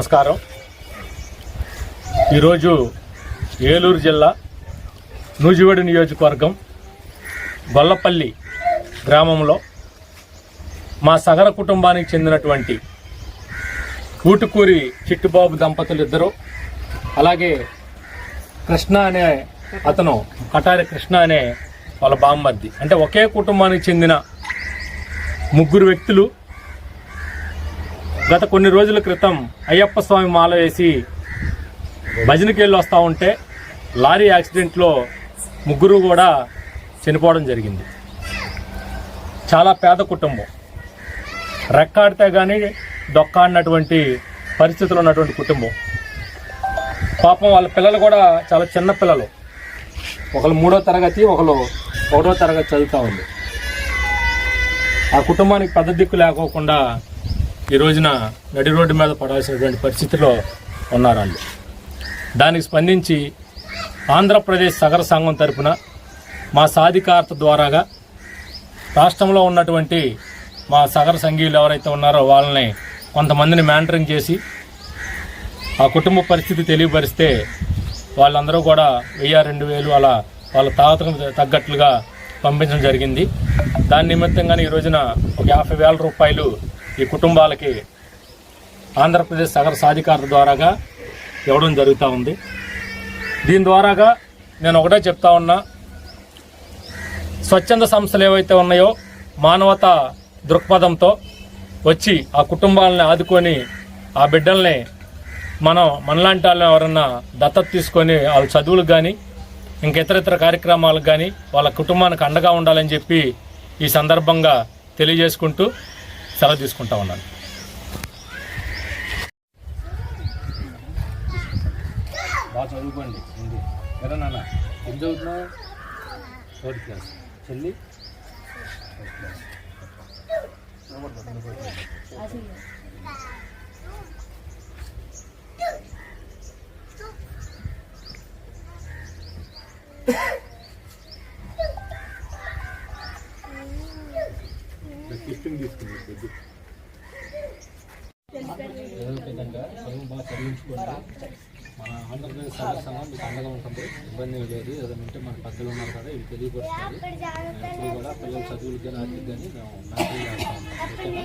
నమస్కారం. ఈరోజు ఏలూరు జిల్లా నూజివేడు నియోజకవర్గం గొల్లపల్లి గ్రామంలో మా సగర కుటుంబానికి చెందినటువంటి కూటుకూరి చిట్టుబాబు దంపతులు ఇద్దరు అలాగే కృష్ణ అనే అతను కటారి కృష్ణ అనే వాళ్ళ బామ్మర్ది. అంటే ఒకే కుటుంబానికి చెందిన ముగ్గురు వ్యక్తులు గత కొన్ని రోజుల క్రితం అయ్యప్ప స్వామి మాల వేసి భజనకి వెళ్ళి వస్తూ ఉంటే లారీ యాక్సిడెంట్లో ముగ్గురు కూడా చనిపోవడం జరిగింది. చాలా పేద కుటుంబం. రెక్కాడితే కానీ డొక్కాడినటువంటి పరిస్థితులు ఉన్నటువంటి కుటుంబం. పాపం వాళ్ళ పిల్లలు కూడా చాలా చిన్న పిల్లలు. ఒకళ్ళు మూడో తరగతి ఒకళ్ళు ఒకటో తరగతి చదువుతూ ఉంది. ఆ కుటుంబానికి పెద్ద దిక్కు లేకోకుండా ఈ రోజున నడి రోడ్డు మీద పడాల్సినటువంటి పరిస్థితిలో ఉన్నారు వాళ్ళు దానికి స్పందించి ఆంధ్రప్రదేశ్ సగర సంఘం తరపున మా సాధికారత ద్వారాగా రాష్ట్రంలో ఉన్నటువంటి మా సగర సంఘీయులు ఎవరైతే ఉన్నారో వాళ్ళని కొంతమందిని మ్యాంటరింగ్ చేసి ఆ కుటుంబ పరిస్థితి తెలియపరిస్తే వాళ్ళందరూ కూడా వెయ్యి రెండు వేలు అలా వాళ్ళ తాతకు తగ్గట్లుగా పంపించడం జరిగింది. దాని నిమిత్తంగానే ఈ రోజున ఒక యాభై వేల రూపాయలు ఈ కుటుంబాలకి ఆంధ్రప్రదేశ్ సగర సాధికారత ద్వారాగా ఇవ్వడం జరుగుతూ ఉంది. దీని ద్వారాగా నేను ఒకటే చెప్తా ఉన్నా. స్వచ్ఛంద సంస్థలు ఏవైతే ఉన్నాయో మానవత దృక్పథంతో వచ్చి ఆ కుటుంబాలని ఆదుకొని ఆ బిడ్డల్ని మనం మనలాంటి వాళ్ళని ఎవరన్నా దత్తత తీసుకొని వాళ్ళ చదువులకు కానీ ఇంక ఇతర ఇతర కార్యక్రమాలకు కానీ వాళ్ళ కుటుంబానికి అండగా ఉండాలని చెప్పి ఈ సందర్భంగా తెలియజేసుకుంటూ సెలవు తీసుకుంటా ఉన్నాను. బాగా చదువుకోండి హిందీ. కదా నాన్న ఏం చదువుతున్నావు? థర్డ్ క్లాస్ చెల్లి? గిఫ్టింగ్ తీసుకుంది పెద్ద. చదువుతుందంగా చదువు బాగా చదివించుకోండి మన ఆంధ్రప్రదేశ్ సంఘం మీకు అండగా ఉంటుంది ఇబ్బంది లేదు. ఏదైనా ఉంటే మన పెద్దలు ఉన్నారు కదా ఇవి తెలియపరుస్తుంది ఎప్పుడు కూడా పిల్లల చదువులకు కానీ కానీ మేము మ్యాపింగ్ చేస్తాం. ఓకేనా